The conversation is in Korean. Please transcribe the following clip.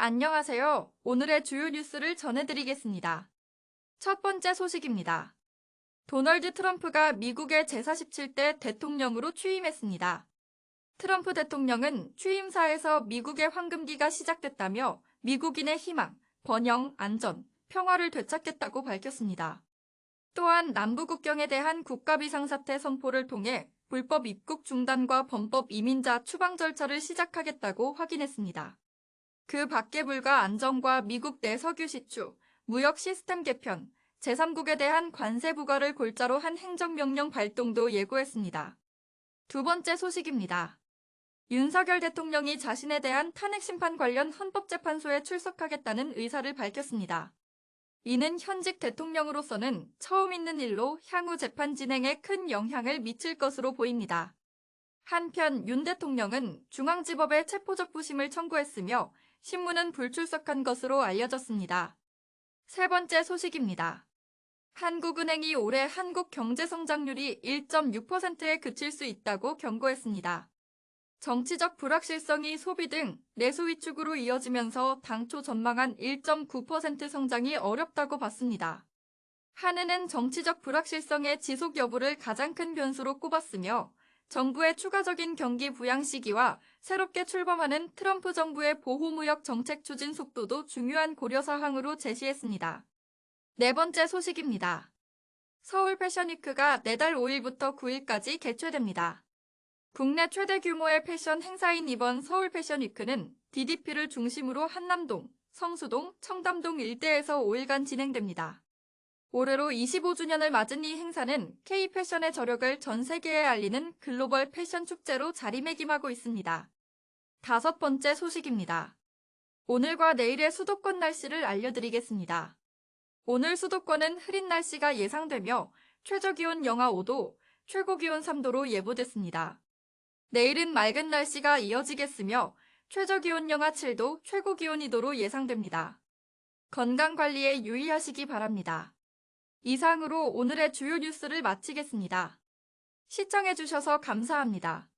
안녕하세요. 오늘의 주요 뉴스를 전해드리겠습니다. 첫 번째 소식입니다. 도널드 트럼프가 미국의 제47대 대통령으로 취임했습니다. 트럼프 대통령은 취임사에서 미국의 황금기가 시작됐다며 미국인의 희망, 번영, 안전, 평화를 되찾겠다고 밝혔습니다. 또한 남부 국경에 대한 국가비상 사태 선포를 통해 불법 입국 중단과 범법 이민자 추방 절차를 시작하겠다고 확인했습니다. 그 밖에 불과 안정과 미국 내 석유 시추, 무역 시스템 개편, 제3국에 대한 관세 부과를 골자로 한 행정명령 발동도 예고했습니다. 두 번째 소식입니다. 윤석열 대통령이 자신에 대한 탄핵 심판 관련 헌법재판소에 출석하겠다는 의사를 밝혔습니다. 이는 현직 대통령으로서는 처음 있는 일로 향후 재판 진행에 큰 영향을 미칠 것으로 보입니다. 한편 윤 대통령은 중앙지법에 체포적 부심을 청구했으며 신문은 불출석한 것으로 알려졌습니다. 세 번째 소식입니다. 한국은행이 올해 한국 경제 성장률이 1.6%에 그칠 수 있다고 경고했습니다. 정치적 불확실성이 소비 등 내수 위축으로 이어지면서 당초 전망한 1.9% 성장이 어렵다고 봤습니다. 한은은 정치적 불확실성의 지속 여부를 가장 큰 변수로 꼽았으며 정부의 추가적인 경기 부양 시기와 새롭게 출범하는 트럼프 정부의 보호무역 정책 추진 속도도 중요한 고려사항으로 제시했습니다. 네 번째 소식입니다. 서울 패션위크가 내달 5일부터 9일까지 개최됩니다. 국내 최대 규모의 패션 행사인 이번 서울 패션위크는 DDP를 중심으로 한남동, 성수동, 청담동 일대에서 5일간 진행됩니다. 올해로 25주년을 맞은 이 행사는 K-패션의 저력을 전 세계에 알리는 글로벌 패션 축제로 자리매김하고 있습니다. 다섯 번째 소식입니다. 오늘과 내일의 수도권 날씨를 알려드리겠습니다. 오늘 수도권은 흐린 날씨가 예상되며 최저기온 영하 5도, 최고기온 3도로 예보됐습니다. 내일은 맑은 날씨가 이어지겠으며 최저기온 영하 7도, 최고기온 2도로 예상됩니다. 건강관리에 유의하시기 바랍니다. 이상으로 오늘의 주요 뉴스를 마치겠습니다. 시청해주셔서 감사합니다.